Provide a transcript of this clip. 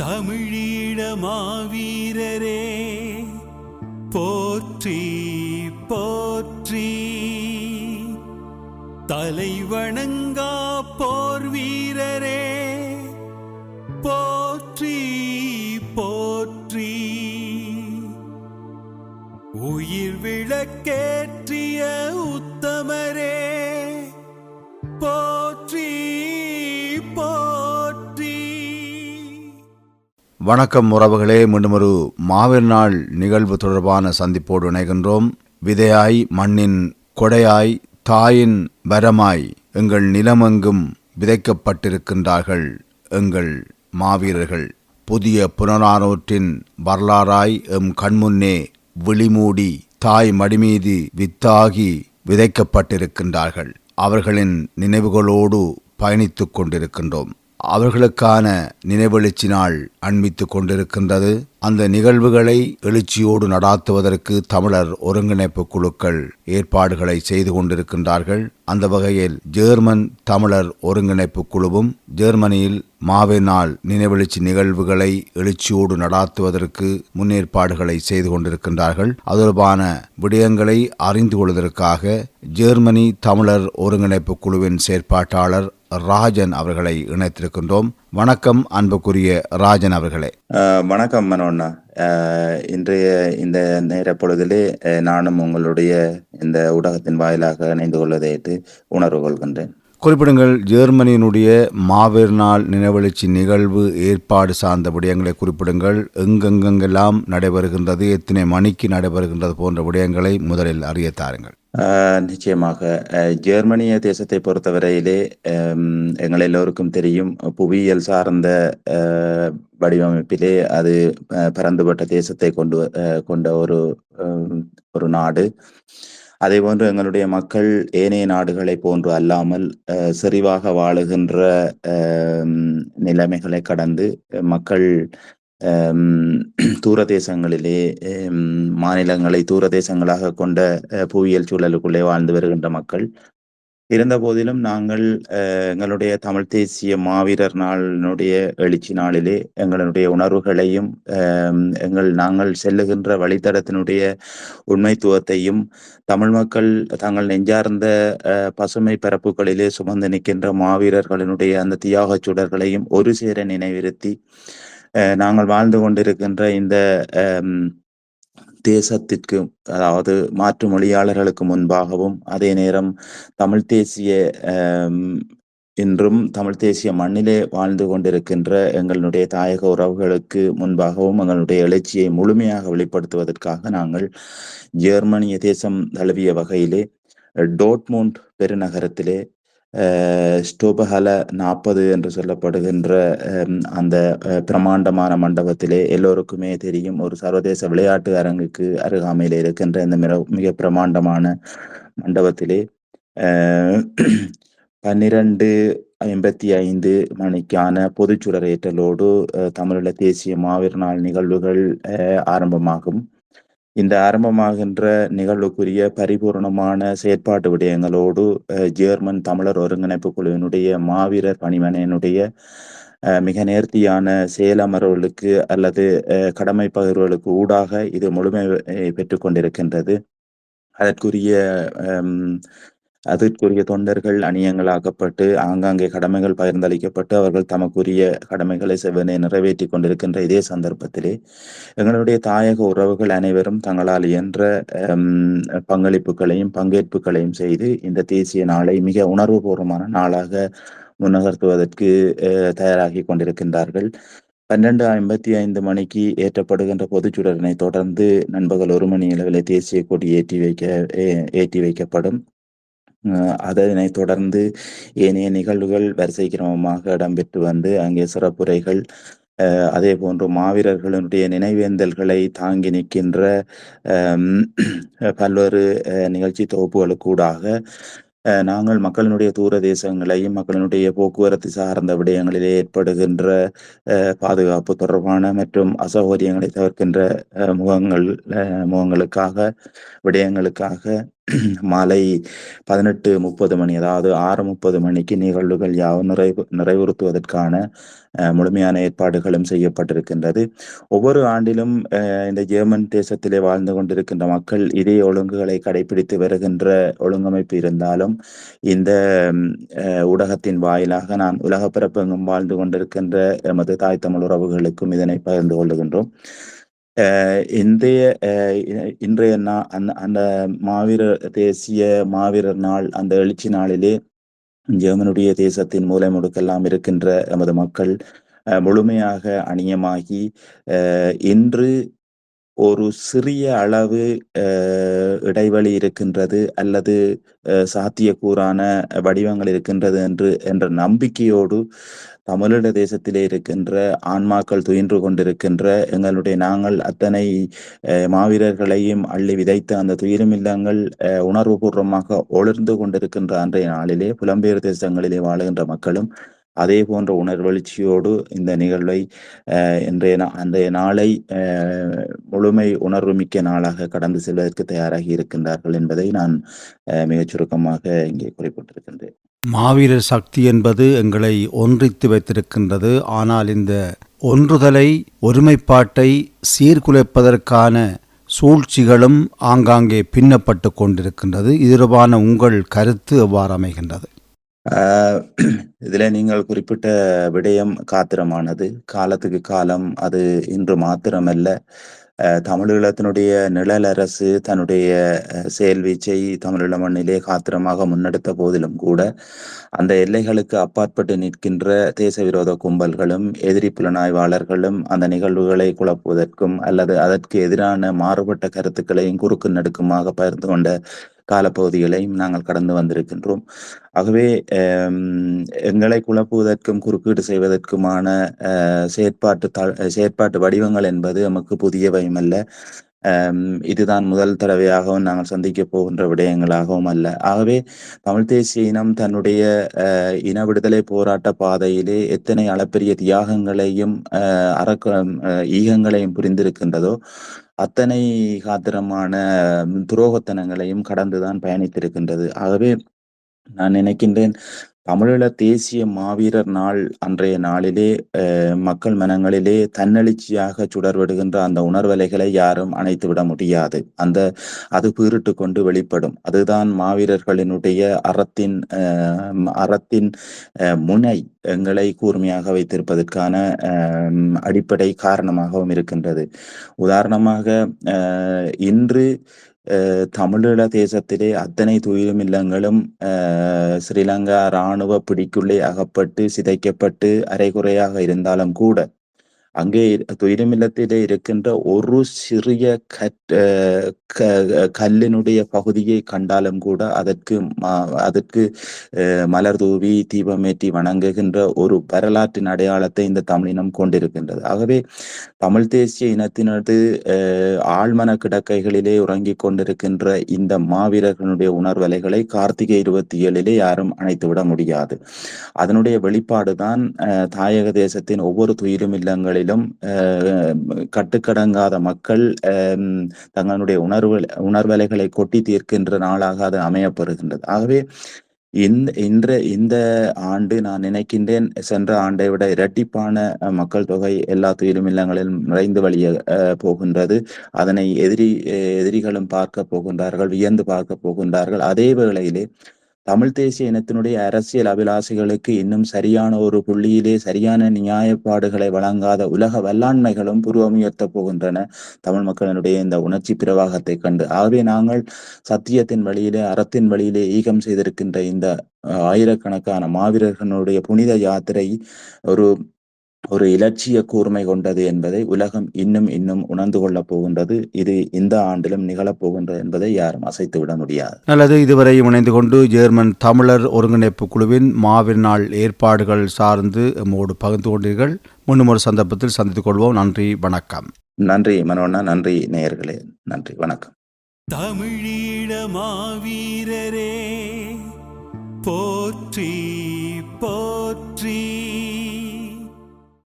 தமிழீழ மாவீரரே போற்றி போற்றி. தலை வணங்கா போர் வீரரே போற்றி போற்றி. உயிர் விளக்கேற்றிய உத்தமரே. வணக்கம் உறவுகளே. மீண்டும் ஒரு மாவீர் நாள் நிகழ்வு தொடர்பான சந்திப்போடு இணைகின்றோம். விதையாய் மண்ணின் கொடையாய் தாயின் வரமாய் எங்கள் நிலமெங்கும் விதைக்கப்பட்டிருக்கின்றார்கள் எங்கள் மாவீரர்கள். புதிய புனரானூற்றின் வரலாறாய் எம் கண்முன்னே விழிமூடி தாய் மடிமீது வித்தாகி விதைக்கப்பட்டிருக்கின்றார்கள். அவர்களின் நினைவுகளோடு பயணித்துக் கொண்டிருக்கின்றோம். அவர்களுக்கான நினைவெழுச்சி நாள் அண்மித்து கொண்டிருக்கின்றது. அந்த நிகழ்வுகளை எழுச்சியோடு நடாத்துவதற்கு தமிழர் ஒருங்கிணைப்பு குழுக்கள் ஏற்பாடுகளை செய்து கொண்டிருக்கின்றார்கள். அந்த வகையில் ஜெர்மன் தமிழர் ஒருங்கிணைப்பு குழுவும் ஜெர்மனியில் மாவே நாள் நினைவெழுச்சி நிகழ்வுகளை எழுச்சியோடு நடாத்துவதற்கு முன்னேற்பாடுகளை செய்து கொண்டிருக்கின்றார்கள். அது தொடர்பான விடயங்களை அறிந்து கொள்வதற்காக ஜெர்மனி தமிழர் ஒருங்கிணைப்பு குழுவின் செயற்பாட்டாளர் ராஜன் அவர்களை இணைத்திருக்கின்றோம். வணக்கம் அன்புக்குரிய ராஜன் அவர்களே. வணக்கம் மனோண்ணா. இன்றைய இந்த நேர பொழுதிலே நானும் உங்களுடைய இந்த ஊடகத்தின் வாயிலாக இணைந்து கொள்வதையிட்டு உணர்வு கொள்கின்றேன். குறிப்பிடுங்கள் ஜெர்மனியினுடைய மாவீர் நாள் நினைவெழுச்சி நிகழ்வு ஏற்பாடு சார்ந்த விடயங்களை குறிப்பிடுங்கள். எங்கெங்கெங்கெல்லாம் நடைபெறுகின்றது எத்தனை மணிக்கு நடைபெறுகின்றது போன்ற விடயங்களை முதலில் அறிய தாருங்கள். நிச்சயமாக. அஹ் ஜெர்மனிய தேசத்தை பொறுத்தவரையிலே எங்கள் எல்லோருக்கும் தெரியும் புவியியல் சார்ந்த அஹ், வடிவமைப்பிலே அது அஹ், பரந்துபட்ட தேசத்தை கொண்டு அஹ், கொண்ட ஒரு ஒரு நாடு. அதே போன்று எங்களுடைய மக்கள் ஏனைய நாடுகளை போன்று அல்லாமல் செறிவாக வாழுகின்ற அஹ், நிலைமைகளை கடந்து மக்கள் ஹம், தூர தேசங்களிலே மாநிலங்களை தூர தேசங்களாக கொண்ட புவியியல் சூழலுக்குள்ளே வாழ்ந்து வருகின்ற மக்கள் இருந்த போதிலும் நாங்கள் அஹ், எங்களுடைய தமிழ் தேசிய மாவீரர் நாளினுடைய எழுச்சி நாளிலே எங்களுடைய உணர்வுகளையும் அஹ், எங்கள் நாங்கள் செல்லுகின்ற வழித்தடத்தினுடைய உண்மைத்துவத்தையும் தமிழ் மக்கள் தாங்கள் நெஞ்சார்ந்த அஹ், பசுமை பரப்புகளிலே சுமந்து நிற்கின்ற மாவீரர்களினுடைய அந்த தியாகச் சுடர்களையும் ஒரு சேர நினைவிருத்தி நாங்கள் வாழ்ந்து கொண்டிருக்கின்ற இந்த தேசத்திற்கு அதாவது மாற்று மொழியாளர்களுக்கு முன்பாகவும் அதே நேரம் தமிழ் தேசிய இன்றும் தமிழ் தேசிய மண்ணிலே வாழ்ந்து கொண்டிருக்கின்ற எங்களுடைய தாயக உறவுகளுக்கு முன்பாகவும் எங்களுடைய எழுச்சியை முழுமையாக வெளிப்படுத்துவதற்காக நாங்கள் ஜெர்மனிய தேசம் தழுவிய வகையிலே டோட்மோண்ட் பெருநகரத்திலே ஸ்டோபஹல நாற்பது என்று சொல்லப்படுகின்ற அந்த பிரமாண்டமான மண்டபத்திலே எல்லோருக்குமே தெரியும். ஒரு சர்வதேச விளையாட்டு அரங்குக்கு அருகாமையில் இருக்கின்ற இந்த மிக மிக பிரமாண்டமான மண்டபத்திலே பன்னிரண்டு ஐம்பத்தி ஐந்து மணிக்கான பொதுச்சுடரேற்றலோடு தமிழீழ தேசிய மாவீர் நாள் நிகழ்வுகள் ஆரம்பமாகும். இந்த ஆரம்பமாகின்ற நிகழ்வுக்குரிய பரிபூர்ணமான செயற்பாட்டு விடயங்களோடு அஹ், ஜெர்மன் தமிழர் ஒருங்கிணைப்பு குழுவினுடைய மாவீரர் பணிமனையினுடைய அஹ், மிக நேர்த்தியான செயலமர்வுகளுக்கு அல்லது அஹ், கடமை பகிர்வுகளுக்கு ஊடாக இது முழுமை பெற்றுக்கொண்டிருக்கின்றது கொண்டிருக்கின்றது. அதற்குரிய ஹம், அதற்குரிய தொண்டர்கள் அணியங்களாக்கப்பட்டு ஆங்காங்கே கடமைகள் பகிர்ந்தளிக்கப்பட்டு அவர்கள் தமக்குரிய கடமைகளை செவ்வனை நிறைவேற்றி கொண்டிருக்கின்ற இதே சந்தர்ப்பத்திலே எங்களுடைய தாயக உறவுகள் அனைவரும் தங்களால் இயன்ற ஹம், பங்களிப்புகளையும் பங்கேற்புகளையும் செய்து இந்த தேசிய நாளை மிக உணர்வுபூர்வமான நாளாக முன்னகர்த்துவதற்கு அஹ், தயாராகி கொண்டிருக்கின்றார்கள். பன்னெண்டு ஐம்பத்தி ஐந்து மணிக்கு ஏற்றப்படுகின்ற பொதுச்சுடரினை தொடர்ந்து நண்பகல் ஒரு மணி அளவில் தேசிய கொடி ஏற்றி வைக்க ஏ- ஏற்றி வைக்கப்படும். அதனை தொடர்ந்து ஏனைய நிகழ்வுகள் வரிசை கிரமமாக இடம்பெற்று வந்து அங்கே சிறப்புரைகள் அதே போன்று மாவீரர்களுடைய நினைவேந்தல்களை தாங்கி நிற்கின்ற பல்வேறு நிகழ்ச்சி தொகுப்புகளுக்கூடாக நாங்கள் மக்களினுடைய தூர தேசங்களையும் மக்களினுடைய போக்குவரத்து சார்ந்த விடயங்களிலே ஏற்படுகின்ற பாதுகாப்பு தொடர்பான மற்றும் அசௌகரியங்களை தவிர்க்கின்ற முகங்கள் முகங்களுக்காக விடயங்களுக்காக மாலை பதினெட்டு முப்பது மணி அதாவது ஆறு முப்பது மணிக்கு நிகழ்வுகள் யாவும் நிறைவு நிறைவுறுத்துவதற்கான அஹ், முழுமையான ஏற்பாடுகளும் செய்யப்பட்டிருக்கின்றது. ஒவ்வொரு ஆண்டிலும் அஹ், இந்த ஜெர்மன் தேசத்திலே வாழ்ந்து கொண்டிருக்கின்ற மக்கள் இதே ஒழுங்குகளை கடைபிடித்து வருகின்ற ஒழுங்கமைப்பு இருந்தாலும் இந்த அஹ், ஊடகத்தின் வாயிலாக நான் உலக பிறப்பெங்கும் வாழ்ந்து கொண்டிருக்கின்ற எமது தாய் தமிழ் உறவுகளுக்கும் இதனை பகிர்ந்து கொள்ளுகின்றோம். இந்திய இன்றைய அஹ் அந்த அந்த மாவீரர் தேசிய மாவீரர் நாள் அந்த எழுச்சி நாளிலே ஜெர்மனுடைய தேசத்தின் மூலை முடுக்கெல்லாம் இருக்கின்ற நமது மக்கள் அஹ், முழுமையாக அணியமாகி இன்று ஒரு சிறிய அளவு அஹ், இடைவெளி இருக்கின்றது அல்லது அஹ், சாத்தியக்கூறான வடிவங்கள் இருக்கின்றது என்று என்ற நம்பிக்கையோடு தமிழீழ தேசத்திலே இருக்கின்ற ஆன்மாக்கள் துயின்று கொண்டிருக்கின்ற எங்களுடைய நாங்கள் அத்தனை அஹ், மாவீரர்களையும் அள்ளி விதைத்த அந்த துயிலுமில்லங்கள் அஹ், உணர்வுபூர்வமாக ஒளிர்ந்து கொண்டிருக்கின்ற அன்றைய நாளிலே புலம்பெயர் தேசங்களிலே வாழுகின்ற மக்களும் அதே போன்ற உணர்வெழுச்சியோடு இந்த நிகழ்வை இன்றைய நா- அன்றைய நாளை முழுமை உணர்வுமிக்க நாளாக கடந்து செல்வதற்கு தயாராகி இருக்கின்றார்கள் என்பதை நான் மிகச் சுருக்கமாக இங்கே குறிப்பிட்டிருக்கின்றேன். மாவீரர் சக்தி என்பது எங்களை ஒன்றித்து வைத்திருக்கின்றது. ஆனால் இந்த ஒன்றுதலை ஒருமைப்பாட்டை சீர்குலைப்பதற்கான சூழ்ச்சிகளும் ஆங்காங்கே பின்னப்பட்டு கொண்டிருக்கின்றது. இதுபான உங்கள் கருத்து எவ்வாறு அமைகின்றது? இதுல நீங்கள் குறிப்பிட்ட விடயம் காத்திரமானது. காலத்துக்கு காலம் அது இன்று மாத்திரமல்ல. தமிழீழத்தினுடைய நிழல் அரசு தன்னுடைய செயல்வீச்சை தமிழீழ மண்ணிலே காத்திரமாக முன்னெடுத்த போதிலும் கூட அந்த எல்லைகளுக்கு அப்பாற்பட்டு நிற்கின்ற தேச விரோத கும்பல்களும் எதிரி புலனாய்வாளர்களும் அந்த நிகழ்வுகளை குழப்புவதற்கும் அல்லது அதற்கு எதிரான மாறுபட்ட கருத்துக்களையும் குறுக்கு நடுக்குமாக பகிர்ந்து கொண்ட காலப்பகுதிகளையும் நாங்கள் கடந்து வந்திருக்கின்றோம். ஆகவே எங்களை குழப்புவதற்கும் குறுக்கீடு செய்வதற்குமான அஹ், செயற்பாட்டு த- செயற்பாட்டு வடிவங்கள் என்பது நமக்கு புதியவையும் அல்ல. இதுதான் முதல் தடவையாகவும் நாங்கள் சந்திக்க போகின்ற விடயங்களாகவும் அல்ல. ஆகவே தமிழ் தேசிய இனம் தன்னுடைய அஹ், இன விடுதலை போராட்ட பாதையிலே எத்தனை அளப்பெரிய தியாகங்களையும் அஹ், அஹ், ஈகங்களையும் புரிந்திருக்கின்றதோ அத்தனை காத்திரமான துரோகத்தனங்களையும் கடந்துதான் பயணித்திருக்கின்றது. ஆகவே நான் நினைக்கின்றேன் தமிழீழ தேசிய மாவீரர் நாள் அன்றைய நாளிலே அஹ், மக்கள் மனங்களிலே தன்னெழுச்சியாக சுடர்விடுகின்ற அந்த உணர்வலைகளை யாரும் அணைத்து விட முடியாது. அந்த அது பீறிட்டு கொண்டு வெளிப்படும். அதுதான் மாவீரர்களினுடைய அறத்தின் அஹ், அறத்தின் அஹ், முனை எங்களை கூர்மையாக வைத்திருப்பதற்கான அஹ், அடிப்படை காரணமாகவும் இருக்கின்றது. உதாரணமாக அஹ், இன்று தமிழீழ தேசத்திலே அத்தனை துயிலும் இல்லங்களும் ஸ்ரீலங்கா இராணுவ பிடிக்குள்ளே அகப்பட்டு சிதைக்கப்பட்டு அரைகுறையாக இருந்தாலும் கூட அங்கே இரு- இருக்கின்ற ஒரு சிறிய அஹ், க- கல்லினுடைய பகுதியை கண்டாலும் கூட அதற்கு அதற்கு அஹ், மலர் தூவி தீபமேற்றி வணங்குகின்ற ஒரு வரலாற்றின் அடையாளத்தை இந்த தமிழினம் கொண்டிருக்கின்றது. ஆகவே தமிழ் தேசிய இனத்தினது அஹ், ஆழ்மன கிடக்கைகளிலே உறங்கிக் கொண்டிருக்கின்ற இந்த மாவீரர்களுடைய உணர்வலைகளை கார்த்திகை இருபத்தி ஏழிலே யாரும் அணைத்து விட முடியாது. அதனுடைய வெளிப்பாடுதான் அஹ், தாயக தேசத்தின் ஒவ்வொரு துயிலும் இல்லங்களில் அஹ், கட்டுக்கடங்காத மக்கள் தங்களுடைய உணர்வு உணர்வலைகளை கொட்டி தீர்க்கின்ற நாளாக அது அமையப்பெறுகின்றது. ஆகவே இந்த இன்ற இந்த ஆண்டு நான் நினைக்கின்றேன் சென்ற ஆண்டை விட இரட்டிப்பான மக்கள் தொகை எல்லா துயிலும் இல்லங்களிலும் நிறைந்து வழிய போகின்றது. அதனை எதிரி எதிரிகளும் பார்க்க போகின்றார்கள் வியந்து பார்க்க போகின்றார்கள். அதே வேளையிலே தமிழ் தேசிய இனத்தினுடைய அரசியல் அபிலாசைகளுக்கு இன்னும் சரியான ஒரு புள்ளியிலே சரியான நியாயப்பாடுகளை வழங்காத உலக வல்லாண்மைகளும் புருவமுயர்த்தப் போகின்றன. தமிழ் மக்களினுடைய இந்த உணர்ச்சி பிரவாகத்தை கண்டு. ஆகவே நாங்கள் சத்தியத்தின் வழியிலே அறத்தின் வழியிலே ஈகம் செய்திருக்கின்ற இந்த அஹ், ஆயிரக்கணக்கான மாவீரர்களுடைய புனித யாத்திரை ஒரு ஒரு இலட்சிய கூர்மை கொண்டது என்பதை உலகம் இன்னும் இன்னும் உணர்ந்து கொள்ளப் போகின்றது. இது இந்த ஆண்டிலும் நிகழப் போகின்றது என்பதை யாரும் அசைத்து விட முடியாது. நல்லது இதுவரை இணைந்து கொண்டு ஜெர்மன் தமிழர் ஒருங்கிணைப்பு குழுவின் மாவீர் நாள் ஏற்பாடுகள் சார்ந்து எம்மோடு பகிர்ந்து கொண்டீர்கள். மீண்டும் ஒரு சந்தர்ப்பத்தில் சந்தித்துக் கொள்வோம். நன்றி வணக்கம். நன்றி மனோண்ணா. நன்றி நேயர்களே. நன்றி வணக்கம். தமிழீழ மாவீரரே போற்றி